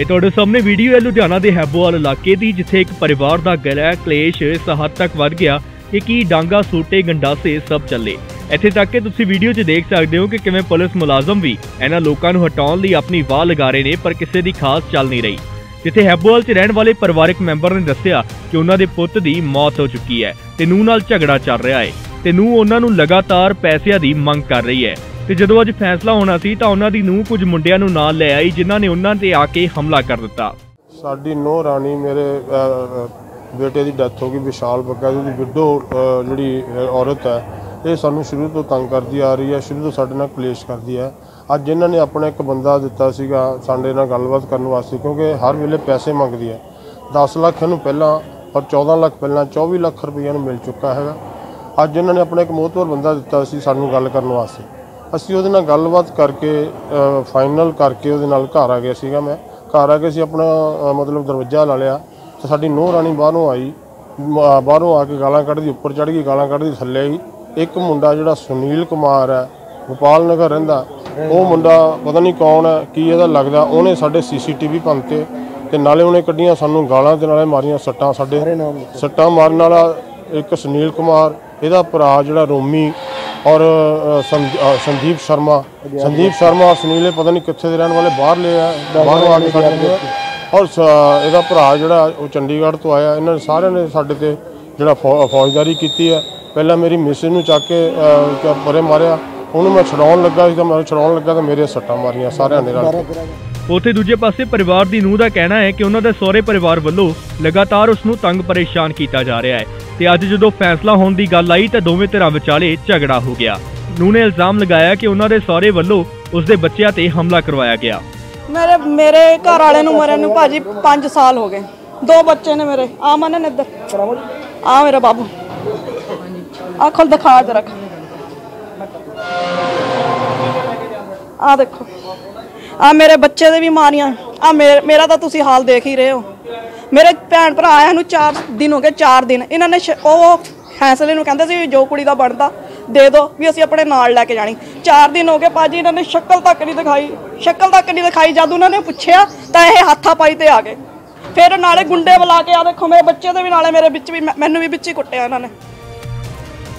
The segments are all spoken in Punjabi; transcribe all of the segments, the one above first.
ਇਹ ਤੁਹਾਡੇ ਸਾਹਮਣੇ ਵੀਡੀਓ ਹੈ, ਲੁਧਿਆਣਾ ਦੇ ਹੈਬੋਵਾਲ ਇਲਾਕੇ ਦੀ, ਜਿੱਥੇ ਇੱਕ ਪਰਿਵਾਰ ਦਾ ਗਲਾ ਕਲੇਸ਼ ਇਸ ਹੱਦ ਤੱਕ ਵੱਧ ਗਿਆ ਕਿ ਕੀ ਡਾਂਗਾ, ਸੂਟੇ, ਗੰਡਾਸੇ ਸਭ ਚੱਲੇ। ਇੱਥੇ ਤੱਕ ਕਿ ਤੁਸੀਂ ਵੀਡੀਓ 'ਚ ਦੇਖ ਸਕਦੇ ਹੋ ਕਿ ਕਿਵੇਂ ਪੁਲਿਸ ਮੁਲਾਜ਼ਮ ਵੀ ਇਹਨਾਂ ਲੋਕਾਂ ਨੂੰ ਹਟਾਉਣ ਲਈ ਆਪਣੀ ਵਾਹ ਲਗਾ ਰਹੇ ਨੇ, ਪਰ ਕਿਸੇ ਦੀ ਖਾਸ ਚੱਲ ਨਹੀਂ ਰਹੀ। ਜਿੱਥੇ ਹੈਬੋਵਾਲ 'ਚ ਰਹਿਣ ਵਾਲੇ ਪਰਿਵਾਰਕ ਮੈਂਬਰ ਨੇ ਦੱਸਿਆ ਕਿ ਉਹਨਾਂ ਦੇ ਪੁੱਤ ਦੀ ਮੌਤ ਹੋ ਚੁੱਕੀ ਹੈ ਤੇ ਨੂੰਹ ਨਾਲ ਝਗੜਾ ਚੱਲ ਰਿਹਾ ਹੈ ਤੇ ਨੂੰਹ ਉਹਨਾਂ ਨੂੰ ਲਗਾਤਾਰ ਪੈਸਿਆਂ ਦੀ ਮੰਗ ਕਰ ਰਹੀ ਹੈ। ਤੇ ਜਦੋਂ ਅੱਜ ਫੈਸਲਾ ਹੋਣਾ ਸੀ ਤਾਂ ਉਹਨਾਂ ਦੀ ਨੂੰਹ ਕੁਝ ਮੁੰਡਿਆਂ ਨੂੰ ਨਾਲ ਲੈ ਆਈ, ਜਿਨ੍ਹਾਂ ਨੇ ਉਹਨਾਂ ਤੇ ਆ ਕੇ ਹਮਲਾ ਕਰ ਦਿੱਤਾ। ਸਾਡੀ ਨੋ ਰਾਣੀ ਮੇਰੇ ਬੇਟੇ ਦੀ ਡੈਥ ਹੋ ਗਈ, ਵਿਸ਼ਾਲ ਬੱਗਾ ਦੀ ਵਿਡੋ ਜਿਹੜੀ ਔਰਤ ਹੈ, ਇਹ ਸਾਨੂੰ ਸ਼ੁਰੂ ਤੋਂ ਤੰਗ ਕਰਦੀ ਆ ਰਹੀ ਹੈ, ਸ਼ੁਰੂ ਤੋਂ ਸਾਡੇ ਨਾਲ ਕਲੇਸ਼ ਕਰਦੀ ਹੈ। ਅੱਜ ਇਹਨਾਂ ਨੇ ਆਪਣਾ ਇੱਕ ਬੰਦਾ ਦਿੱਤਾ ਸੀਗਾ, ਸਾਡੇ ਨਾਲ ਗੱਲਬਾਤ ਕਰਨ ਵਾਸਤੇ, ਕਿਉਂਕਿ ਹਰ ਵੇਲੇ ਪੈਸੇ ਮੰਗਦੀ ਹੈ। 10 ਲੱਖ ਇਹਨੂੰ ਪਹਿਲਾਂ ਔਰ 14 ਲੱਖ ਪਹਿਲਾਂ 24 ਲੱਖ ਰੁਪਈਆ ਨੂੰ ਮਿਲ ਚੁੱਕਾ ਹੈਗਾ। ਅੱਜ ਇਹਨਾਂ ਨੇ ਆਪਣਾ ਇੱਕ ਮੋਹਤਵਰ ਬੰਦਾ ਦਿੱਤਾ ਸੀ ਸਾਨੂੰ ਗੱਲ ਕਰਨ ਵਾਸਤੇ। ਅਸੀਂ ਉਹਦੇ ਨਾਲ ਗੱਲਬਾਤ ਕਰਕੇ ਫਾਈਨਲ ਕਰਕੇ ਉਹਦੇ ਨਾਲ ਘਰ ਆ ਗਿਆ ਸੀਗਾ ਮੈਂ। ਘਰ ਆ ਕੇ ਅਸੀਂ ਆਪਣਾ ਅ, ਮਤਲਬ ਦਰਵਾਜ਼ਾ ਲਾ ਲਿਆ ਤੇ ਸਾਡੀ ਨੂੰਹ ਰਾਣੀ ਬਾਹਰੋਂ ਆਈ। ਮ- ਬਾਹਰੋਂ ਆ ਕੇ ਗਾਲਾਂ ਕੱਢਦੀ ਉੱਪਰ ਚੜ ਗਈ ਗਾਲਾਂ ਕੱਢਦੀ ਥੱਲੇ ਆਈ। ਇੱਕ ਮੁੰਡਾ ਜਿਹੜਾ ਸੁਨੀਲ ਕੁਮਾਰ ਹੈ ਗੋਪਾਲ ਨਗਰ ਰਹਿੰਦਾ ਉਹ ਮੁੰਡਾ ਪਤਾ ਨਹੀਂ ਕੌਣ ਹੈ ਕੀ ਇਹਦਾ ਲੱਗਦਾ ਉਹਨੇ ਸਾਡੇ ਸੀਸੀਟੀਵੀ ਭੰਨਤੇ ਤੇ ਨਾਲੇ ਉਹਨੇ ਕੱਢੀਆਂ ਸਾਨੂੰ ਗਾਲਾਂ ਤੇ ਨਾਲੇ ਮਾਰੀਆਂ ਸੱਟਾਂ ਸਾਡੇ। ਸੱਟਾਂ ਮਾਰਨ ਵਾਲਾ ਇੱਕ ਸੁਨੀਲ ਕੁਮਾਰ ਇਹਦਾ ਭਰਾ ਜਿਹੜਾ ਰੋਮੀ ਔਰ ਸੰਦੀਪ ਸ਼ਰਮਾ ਸੰਦੀਪ ਸ਼ਰਮਾ ਔਰ ਸੁਨੀਲ ਇਹ ਪਤਾ ਨਹੀਂ ਕਿੱਥੇ ਦੇ ਰਹਿਣ ਵਾਲੇ ਬਾਹਰਲੇ ਆ ਬਾਹਰੋਂ ਆ ਕੇ ਸਾਡੇ ਤੇ ਔਰ ਸ- ਇਹਦਾ ਭਰਾ ਜਿਹੜਾ, ਉਹ ਚੰਡੀਗੜ੍ਹ ਤੋਂ ਆਇਆ, ਇਹਨਾਂ ਨੇ ਸਾਰਿਆਂ ਨੇ ਸਾਡੇ ਤੇ ਜਿਹੜਾ ਫੌ- ਫੌਜਦਾਰੀ ਕੀਤੀ ਹੈ। ਪਹਿਲਾਂ ਮੇਰੀ ਮਿਸਿਸ ਨੂੰ ਚੱਕ ਕੇ ਪਰੇ ਮਾਰਿਆ। ਉਹਨੂੰ ਮੈਂ ਛਡਾਉਣ ਲੱਗਾ ਸੀ, ਤਾਂ ਮੈਂ ਛਡਾਉਣ ਲੱਗਾ ਤਾਂ ਮੇਰੇ ਸੱਟਾਂ ਮਾਰੀਆਂ ਸਾਰਿਆਂ ਨੇ ਰਲ ਕੇ ਉੱਥੇ ਦੂਜੇ ਪਾਸੇ ਪਰਿਵਾਰ ਦੀ ਨੂੰਹ ਦਾ ਕਹਿਣਾ ਹੈ ਕਿ ਉਹਨਾਂ ਦੇ ਸਹੁਰੇ ਪਰਿਵਾਰ ਵੱਲੋਂ ਲਗਾਤਾਰ ਉਸ ਨੂੰ ਤੰਗ ਪਰੇਸ਼ਾਨ ਕੀਤਾ ਜਾ ਰਿਹਾ ਹੈ ਤੇ ਅੱਜ ਜਦੋਂ ਫੈਸਲਾ ਹੋਣ ਦੀ ਗੱਲ ਆਈ ਤਾਂ ਦੋਵੇਂ ਧਿਰਾਂ ਵਿਚਾਲੇ ਝਗੜਾ ਹੋ ਗਿਆ। ਨੂੰਹ ਨੇ ਇਲਜ਼ਾਮ ਲਗਾਇਆ ਕਿ ਉਹਨਾਂ ਦੇ ਸਹੁਰੇ ਵੱਲੋਂ ਉਸ ਦੇ ਬੱਚਿਆਂ ਤੇ ਹਮਲਾ ਕਰਵਾਇਆ ਗਿਆ। ਮੇਰੇ ਮੇਰੇ ਘਰ ਵਾਲੇ ਨੂੰ, ਮਰੇ ਨੂੰ ਭਾਜੀ 5 ਸਾਲ ਹੋ ਗਏ। ਦੋ ਬੱਚੇ ਨੇ ਮੇਰੇ ਆ ਮਨ ਇੱਧਰ। ਆ ਮੇਰਾ ਬਾਬੂ। ਆ ਖੋਲ ਦਿਖਾ ਜਰਾ। ਆ ਦੇਖੋ। ਆ ਮੇਰੇ ਬੱਚੇ ਦੇ ਵੀ ਮਾਰੀਆਂ। ਆ ਮੇਰਾ ਤਾਂ ਤੁਸੀਂ ਹਾਲ ਦੇਖ ਹੀ ਰਹੇ ਹੋ। ਮੇਰੇ ਭੈਣ ਭਰਾ ਆਇਆ ਨੂੰ 4 ਦਿਨ ਹੋ ਗਏ 4 ਦਿਨ। ਇਹਨਾਂ ਨੇ ਉਹ ਫੈਸਲੇ ਨੂੰ ਕਹਿੰਦੇ ਸੀ ਵੀ ਜੋ ਕੁੜੀ ਦਾ ਬਣਦਾ, ਦੇ ਦਿਓ ਵੀ ਅਸੀਂ ਆਪਣੇ ਨਾਲ ਲੈ ਕੇ ਜਾਣੀ। 4 ਦਿਨ ਹੋ ਗਏ ਪਾਜੀ ਇਹਨਾਂ ਨੇ ਸ਼ਕਲ ਤੱਕ ਨਹੀਂ ਦਿਖਾਈ। ਸ਼ਕਲ ਤੱਕ ਨਹੀਂ ਦਿਖਾਈ। ਜਦ ਉਹਨਾਂ ਨੇ ਪੁੱਛਿਆ, ਤਾਂ ਇਹ ਹੱਥਾ ਪਾਈ ਤੇ ਆ ਗਏ। ਫਿਰ ਨਾਲੇ ਗੁੰਡੇ ਬੁਲਾ ਕੇ ਆ ਦੇਖੋ, ਮੇਰੇ ਬੱਚੇ ਦੇ ਵੀ ਨਾਲੇ ਮੇਰੇ ਵਿੱਚ ਵੀ, ਮੈਂ- ਮੈਨੂੰ ਵੀ ਵਿੱਚ ਹੀ ਕੁੱਟਿਆ ਇਹਨਾਂ ਨੇ।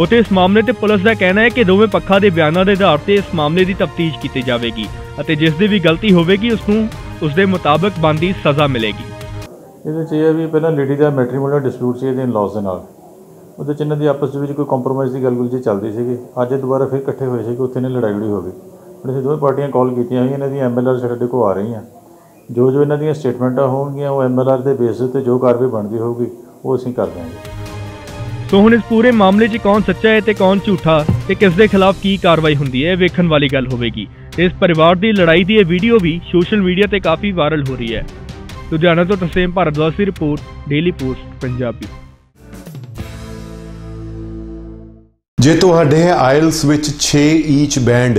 ਉਤੇ ਇਸ ਮਾਮਲੇ ਤੇ ਪੁਲਿਸ ਦਾ ਕਹਿਣਾ ਹੈ ਕਿ ਦੋਵੇਂ ਪੱਖਾਂ ਦੇ ਬਿਆਨਾਂ ਦੇ ਆਧਾਰ ਤੇ ਇਸ ਮਾਮਲੇ ਦੀ ਤਫਤੀਸ਼ ਕੀਤੀ ਜਾਵੇਗੀ ਅਤੇ ਜਿਸ ਦੀ ਵੀ ਗਲਤੀ ਹੋਵੇਗੀ, ਉਸ ਨੂੰ, ਉਸ ਦੇ ਮੁਤਾਬਕ ਬਣਦੀ ਸਜ਼ਾ ਮਿਲੇਗੀ। ਇਹਦੇ 'ਚ ਇਹ ਹੈ ਵੀ ਪਹਿਲਾਂ ਲੇਡੀ ਦਾ ਮੈਟਰੀਮੋਨੀਅਲ ਡਿਸਪਿਊਟ ਸੀ ਇਹਦੇ ਇਨ-ਲॉज ਦੇ ਨਾਲ। ਉਹਦੇ 'ਚ ਇਹਨਾਂ ਦੀ ਆਪਸ ਦੇ ਵਿੱਚ ਕੋਈ ਕੰਪਰੋਮਾਈਜ਼ ਦੀ ਗੱਲ-ਗੁਲ ਜੀ ਚੱਲਦੀ ਸੀਗੀ। ਅੱਜ ਇਹ ਦੁਬਾਰਾ ਫਿਰ ਇਕੱਠੇ ਹੋਏ ਸੀ ਕਿ ਉੱਥੇ ਨੇ ਲੜਾਈ ਲੜੀ ਹੋ ਗਈ। ਹੁਣ ਅਸੀਂ ਦੋਵੇਂ ਪਾਰਟੀਆਂ ਕਾਲ ਕੀਤੀਆਂ ਹੋਈਆਂ, ਇਹਨਾਂ ਦੀਆਂ ਐਮਐਲਆਰ ਸਾਡੇ ਕੋਲ ਆ ਰਹੀਆਂ। ਜੋ ਜੋ ਇਹਨਾਂ ਦੀਆਂ ਸਟੇਟਮੈਂਟਾਂ ਹੋਣਗੀਆਂ, ਉਹ ਐਮਐਲਆਰ ਦੇ ਬੇਸਿਸ ਤੇ ਜੋ ਕਾਰਵਾਈ ਬਣਦੀ ਹੋਊਗੀ, ਉਹ ਅਸੀਂ ਕਰ ਦਾਂਗੇ ਸੋ ਹੁਣ ਇਸ ਪੂਰੇ ਮਾਮਲੇ 'ਚ ਕੌਣ ਸੱਚਾ ਹੈ ਤੇ ਕੌਣ ਝੂਠਾ ਤੇ ਕਿਸ ਦੇ ਖਿਲਾਫ ਕੀ ਕਾਰਵਾਈ ਹੁੰਦੀ ਹੈ ਵੇਖਣ ਵਾਲੀ ਗੱਲ ਹੋਵੇਗੀ। ਇਸ ਪਰਿਵਾਰ ਦੀ ਲੜਾਈ ਦੀ ਇਹ ਵੀਡੀਓ ਵੀ ਸੋਸ਼ਲ ਮੀਡੀਆ ਤੇ ਕਾਫੀ ਵਾਇਰਲ ਹੋ ਰਹੀ ਹੈ। ਲੁਧਿਆਣਾ ਤੋਂ ਤਸੇਮ ਭਾਰਦਵਾਜ ਦੀ ਰਿਪੋਰਟ, ਡੇਲੀ ਪੋਸਟ, ਪੰਜਾਬੀ। ਜੇ ਤੁਹਾਡੇ ਆਇਲਸ ਵਿੱਚ 6 ਈਚ ਬੈਂਡ